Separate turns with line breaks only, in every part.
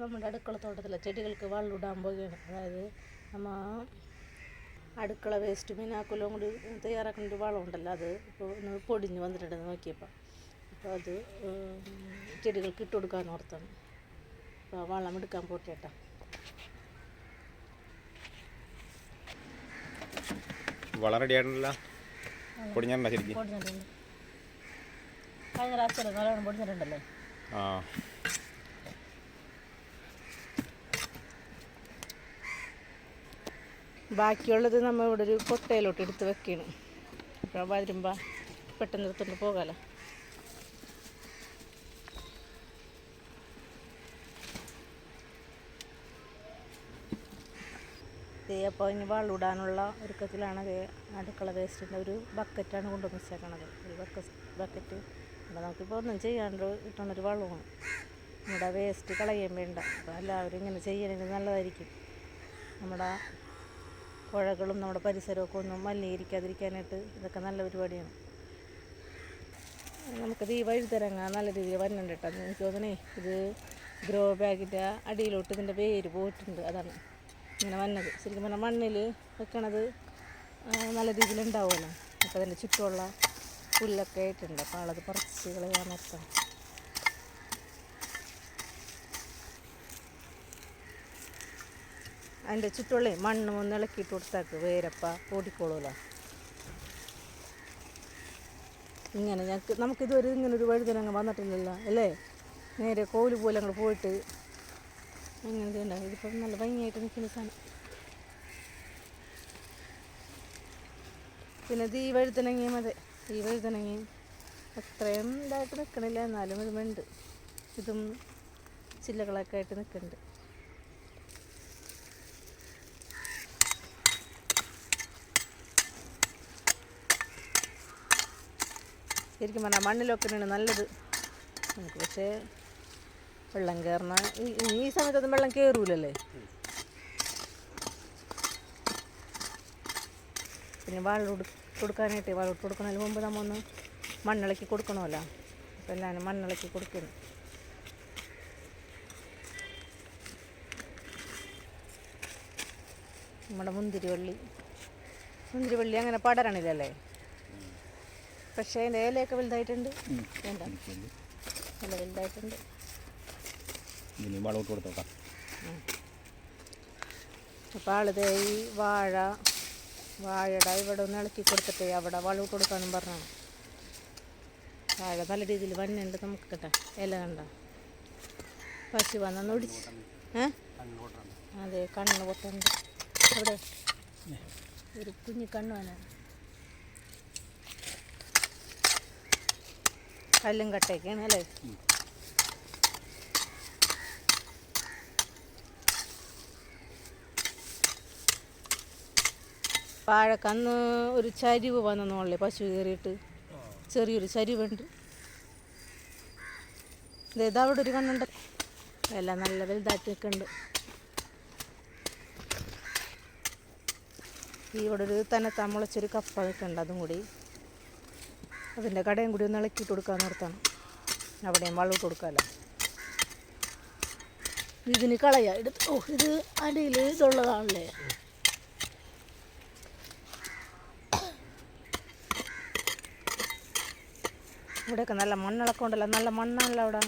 നമ്മുടെ അടുക്കള തോട്ടത്തിലെ ചെടികൾക്ക് വെള്ളമിടാൻ പോവുകയാണ്. അതായത് നമ്മ അടുക്കള വേസ്റ്റ് മീനാക്കുലും കൂടി തയ്യാറാക്കുന്ന ഒരു വളമുണ്ടല്ലോ അത് ഇപ്പോൾ പൊടിഞ്ഞ് വന്നിട്ടുണ്ട് നോക്കിയപ്പോൾ അപ്പോൾ അത് ചെടികൾക്ക് ഇട്ട് കൊടുക്കാൻ ഓർത്താണ്. അപ്പോൾ വളം എടുക്കാൻ പോട്ടേട്ടാ
വളം റെഡി ആയിട്ടുണ്ടല്ലോ? പൊടിഞ്ഞാണ്ട ശരിക്കും?
പൊടിഞ്ഞിട്ടുണ്ട്. കഴിഞ്ഞ പ്രാവശ്യം നല്ലോണം പൊടിഞ്ഞിട്ടുണ്ടല്ലേ?
ആ.
ബാക്കിയുള്ളത് നമ്മൾ ഇവിടെ ഒരു കൊട്ടയിലോട്ട് എടുത്ത് വെക്കണം അപ്പോൾ വരുമ്പോൾ പെട്ടെന്ന് എടുത്തുകൊണ്ട് പോകാമല്ലോ അപ്പോൾ ഇനി വെള്ളം ഇടാനുള്ള ഒരുക്കത്തിലാണ് അടുക്കള വേസ്റ്റിന്റെ ഒരു ബക്കറ്റാണ് കൊണ്ടുവന്ന് വെച്ചേക്കണത്. ഒരു ബക്കറ്റ്. അപ്പോൾ നമുക്കിപ്പോൾ ഒന്നും ചെയ്യാണ്ട് ഇട്ടണൊരു വെള്ളമാണ്. നമ്മുടെ വേസ്റ്റ് കളയാൻ വേണ്ട. അപ്പോൾ എല്ലാവരും ഇങ്ങനെ ചെയ്യണമെങ്കിൽ നല്ലതായിരിക്കും. നമ്മുടെ പുഴകളും നമ്മുടെ പരിസരമൊക്കെ ഒന്നും മലിനീകരിക്കാതിരിക്കാനായിട്ട് ഇതൊക്കെ നല്ല പരിപാടിയാണ്. നമുക്കത് ഈ വഴുതരങ്ങ നല്ല രീതിയിൽ വരുന്നുണ്ട് കേട്ടോ. എനിക്ക് തോന്നണേ ഇത് ഗ്രോ ബാഗിന്റെ അടിയിലോട്ട് ഇതിന്റെ പേര് പോയിട്ടുണ്ട്. അതാണ് ഇങ്ങനെ വന്നത്. ശരിക്കും പറഞ്ഞാൽ മണ്ണിൽ വെക്കണത് നല്ല രീതിയിൽ ഉണ്ടാവുമല്ലോ. അപ്പോൾ അതിന്റെ ചുറ്റുമുള്ള പുല്ലൊക്കെ ആയിട്ടുണ്ട്. അപ്പോൾ ആളത് പറിച്ച് കളയാൻ നിർത്താം അതിന്റെ ചുറ്റുള്ള മണ്ണ് ഒന്ന് ഇളക്കിയിട്ട് കൊടുത്താക്ക് വേരപ്പ ഓടിക്കോളൂല ഇങ്ങനെ ഞങ്ങൾക്ക് നമുക്കിതുവരെ ഇങ്ങനെ ഒരു വഴുതനങ്ങ് വന്നിട്ടില്ലല്ലോ അല്ലേ? നേരെ കോൽ പോലെ അങ്ങോട്ട് പോയിട്ട് അങ്ങനെ ഉണ്ടാവും ഇതിപ്പം നല്ല ഭംഗിയായിട്ട് നിൽക്കുന്ന സാധനം. പിന്നെ ഇത് ഈ വഴുതനങ്ങയും അതെ ഈ വഴുതനങ്ങയും അത്രയും ഇതായിട്ട് നിൽക്കണില്ല എന്നാലും ഇതുമുണ്ട് ഇതും ചില്ലകളൊക്കെ ആയിട്ട് നിൽക്കുന്നുണ്ട് ശരിക്കും പറഞ്ഞാൽ മണ്ണിലൊക്കെയാണ് നല്ലത്. നമുക്ക് പക്ഷേ വെള്ളം കയറണ ഈ- സമയത്തൊന്നും വെള്ളം കയറൂലല്ലേ പിന്നെ വെള്ളം കൊടു കൊടുക്കാനായിട്ട് വെള്ളം കൊടുക്കുന്നതിന് മുമ്പ് നമ്മ ഒന്ന് മണ്ണിളക്കി കൊടുക്കണമല്ലോ. അപ്പോൾ എല്ലാവരും മണ്ണിളക്കി കൊടുക്കുന്നു. നമ്മുടെ മുന്തിരിവള്ളി. മുന്തിരിവള്ളി അങ്ങനെ പടരണില്ലല്ലേ? പക്ഷേ അതിന്റെ ഇലയൊക്കെ വലുതായിട്ടുണ്ട് വേണ്ട. ഇല വലുതായിട്ടുണ്ട്.
ഇനി വളം ഇട്ട് കൊടുത്തോക്കാം
അപ്പോൾ ആളിത് ഈ വാഴ വാഴയുടെ ഇവിടെ ഒന്ന് ഇളക്കി കൊടുത്തിട്ട് അവിടെ വളവ് കൊടുക്കാനും പറഞ്ഞാണ് വാഴ നല്ല രീതിയിൽ വന്നുണ്ട് നമുക്ക് കിട്ടാം. ഇല കണ്ട? പശു വന്നു ഒടിച്ച്. ഏ? അതെ കണ്ണ് പൊട്ടുണ്ട്. അവിടെ ഒരു കുഞ്ഞു കണ്ണ് വേണം കല്ലും കട്ടയൊക്കെയാണ് അല്ലേ? വാഴക്കന്ന് ഒരു ചരിവ് വന്നോളേ പശു കയറിയിട്ട്. ചെറിയൊരു ചരിവുണ്ട്. ഇതാ അവിടെ ഒരു കണ്ണുണ്ട്. എല്ലാം നല്ല വലുതായിട്ട് ഈ ഇവിടെ ഒരു തന്നെ തമ്മളച്ചൊരു കപ്പ നിൽക്കുന്നുണ്ട് അതും കൂടി. അതിന്റെ കടയും കൂടി ഒന്ന് ഇളക്കിയിട്ട് കൊടുക്കാൻ നിർത്തണം അവിടെയും വെള്ളം ഇട്ട് കൊടുക്കാമല്ലോ ഇതിന് കളയാ. എടുത്ത് ഓ ഇത് അടിയിൽ ഇതുള്ളതാണല്ലേ. ഇവിടെയൊക്കെ നല്ല മണ്ണിളക്കം ഉണ്ടല്ലോ. നല്ല മണ്ണാണല്ലോ അവിടെ.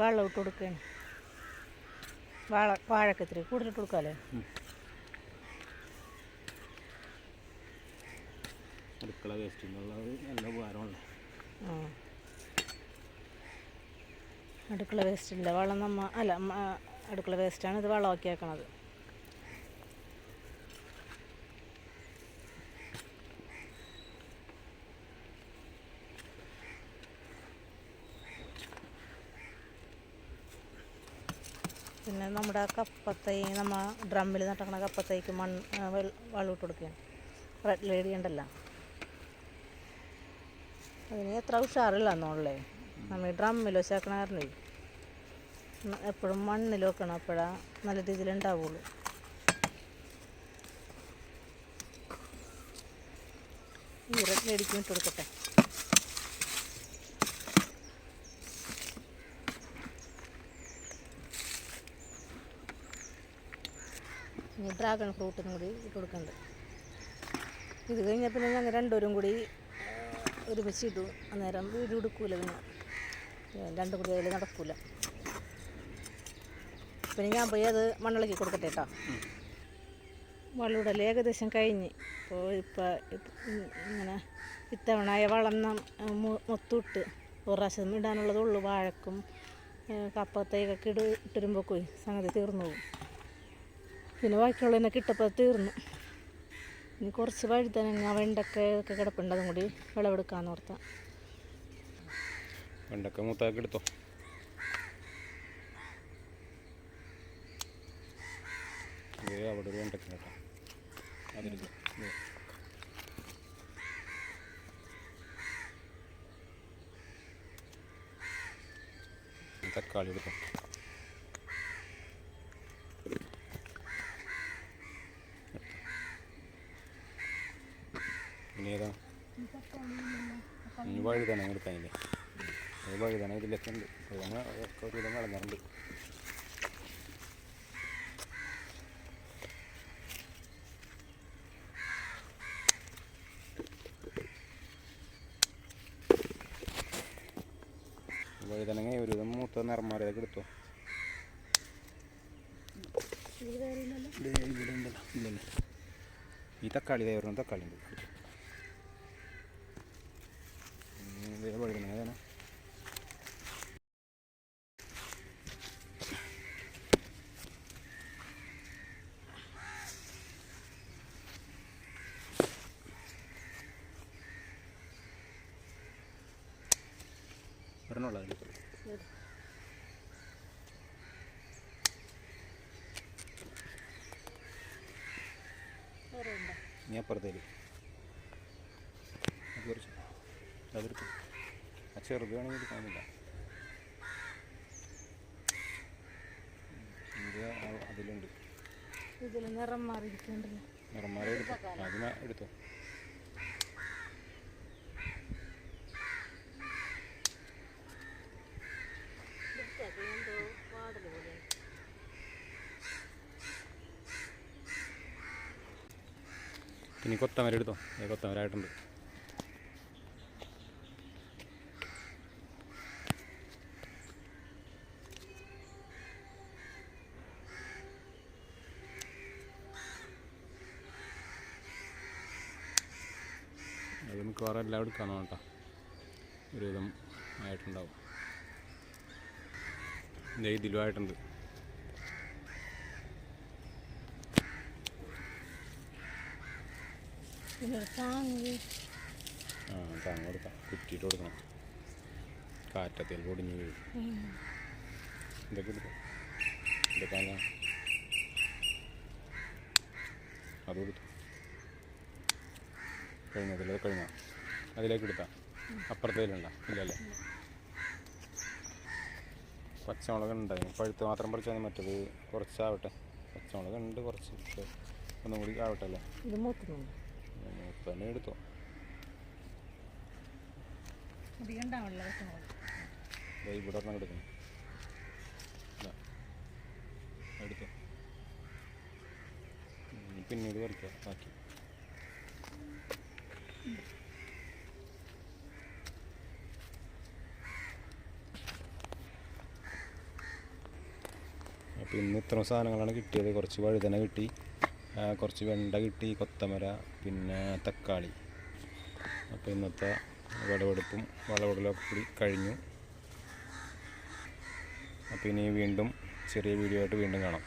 വെള്ളം ഇട്ട് കൊടുക്കുകയാണ് വാഴ വാഴക്ക് ഇത്തിരി കൂടുതലിട്ട് കൊടുക്കാമല്ലേ
അടുക്കള വേസ്റ്റ് നല്ല ഉപകാരമുണ്ട്
ആ. അടുക്കള വേസ്റ്റില്ല വളം നമ്മ അല്ല അടുക്കള വേസ്റ്റാണ് ഇത് വളമാക്കി വെക്കണത് പിന്നെ നമ്മുടെ കപ്പത്തൈ നമ്മ ഡ്രമ്മിൽ നട്ടക്കണ കപ്പത്തൈക്ക് മണ്ണ് വെള്ളം ഇട്ട് കൊടുക്കുകയാണ് റെഡ് ലേഡി ഉണ്ടല്ലോ. അതിന് എത്ര ഉഷാറില്ല എന്നുള്ളേ നമ്മൾ ഈ ഡ്രമ്മിൽ വെച്ചേക്കണ കാരണേ. എപ്പോഴും മണ്ണിൽ വെക്കണം അപ്പോഴാണ് നല്ല രീതിയിൽ ഉണ്ടാവുള്ളൂ റെഡ് മേടിക്കും ഇട്ട് കൊടുക്കട്ടെ. ഇനി ഡ്രാഗൺ ഫ്രൂട്ടും കൂടി ഇട്ട് കൊടുക്കുന്നുണ്ട് ഇത് കഴിഞ്ഞാൽ പിന്നെ ഞങ്ങൾ രണ്ടുപേരും കൂടി ഒരുമിച്ച് ഇടും. അന്നേരം വീട് എടുക്കൂല പിന്നെ. രണ്ടും കൂടി അതിൽ നടക്കൂല. പിന്നെ ഞാൻ പോയി അത് മണ്ണിളക്കി കൊടുക്കട്ടെ കേട്ടോ വളമിടൽ ഏകദേശം കഴിഞ്ഞ്. ഇപ്പോൾ ഇപ്പോൾ ഇങ്ങനെ ഇത്തവണ വളർന്ന മൊത്തമിട്ട് ഒരു പ്രാവശ്യം ഇടാനുള്ളതുള്ളൂ വാഴക്കും ഏ, കപ്പത്തേക്കൊക്കെ ഇട് ഇട്ടിരുമ്പോൾ സംഗതി തീർന്നു പോകും. പിന്നെ ബാക്കിയുള്ളതിനെ കിട്ടപ്പോൾ തീർന്നു. ഇനി കുറച്ച് വഴുതനങ്ങ വെണ്ടക്ക ഒക്കെ കിടപ്പുണ്ട്. അതും കൂടി വിളവെടുക്കാന്ന് ഓർത്താ.
വെണ്ടക്ക മൂത്താക്കി എടുത്തോ? അവിടെ ഒരു വെണ്ടക്ക കേട്ടോ. അതിലേക്ക് തക്കാളി എടുത്തോ? ഇനി ഏതാ തന്നെ വഴുതന എടുക്കാനില്ലേ അത് തന്നെ ഇതിലൊക്കെ ഉണ്ട് വഴുതന ഒക്കെ ഒരു വിധം വളർന്നിട്ടുണ്ട് വഴുതനങ്ങ ഒരു വിധം മൂത്ത എടുത്തോ? ഈ തക്കാളി തയ്യാറുണ്ട് തക്കാളി ഉണ്ട് ഒരെണ്ണമുള്ള അതിൽ അപ്പുറത്തേക്ക് കുറച്ച്. അതെടുത്തു ആ ചെറുത് വേണമെങ്കിൽ കാണില്ല അതിലുണ്ട്.
ഇതിൽ നിറം മാറിയിരിക്കുന്നുണ്ടല്ലോ.
നിറം എടുത്തു അത് മ- എടുത്തോ? ഇനി കൊത്തമര എടുത്തോ? ഏ കൊത്തമര ആയിട്ടുണ്ട്. അത് മിക്കവാറും എല്ലാം എടുക്കാനോ കേട്ടോ ഒരുവിധം ആയിട്ടുണ്ടാവും. ദേ ഇതിലും ആയിട്ടുണ്ട്
പിന്നെ ഒരു താങ്ങ്
താങ്ങ് കൊടുക്കാം. കുറ്റിയിട്ട് കൊടുക്കണം. കാറ്റത്തിൽ പൊടിഞ്ഞ് ഇതൊക്കെ എടുക്കാം ഇതൊക്കെ അത് കൊടുത്തു. കഴിഞ്ഞതിൽ കഴിഞ്ഞ? അതിലേക്ക് എടുത്താ. അപ്പുറത്തേലുണ്ട. ഇല്ലല്ലേ? പച്ചമുളക് ഉണ്ട് പഴുത്ത് മാത്രം പറിച്ചാൽ മറ്റത് കുറച്ചാവട്ടെ. പച്ചമുളക് കുറച്ച്. ഒന്നും കൂടി ആവട്ടെ അല്ലേ?
ഇത് മൂത്തുന്നുണ്ട്
തന്നെ എടുത്തോ ഇവിടെ എടുക്കണം. എടുത്തോ. പിന്നീട് പറിക്കാം ബാക്കി. അപ്പോൾ ഇന്ന് ഇത്രയും സാധനങ്ങളാണ് കിട്ടിയത്. കുറച്ച് വഴുതന കിട്ടി. കുറച്ച് വെണ്ട കിട്ടി കൊത്തമര പിന്നെ തക്കാളി. അപ്പോൾ ഇന്നത്തെ വിളവെടുപ്പും വിളവെടലൊക്കെ കൂടി കഴിഞ്ഞു. അപ്പോൾ ഇനി വീണ്ടും ചെറിയ വീഡിയോ ആയിട്ട് വീണ്ടും കാണാം.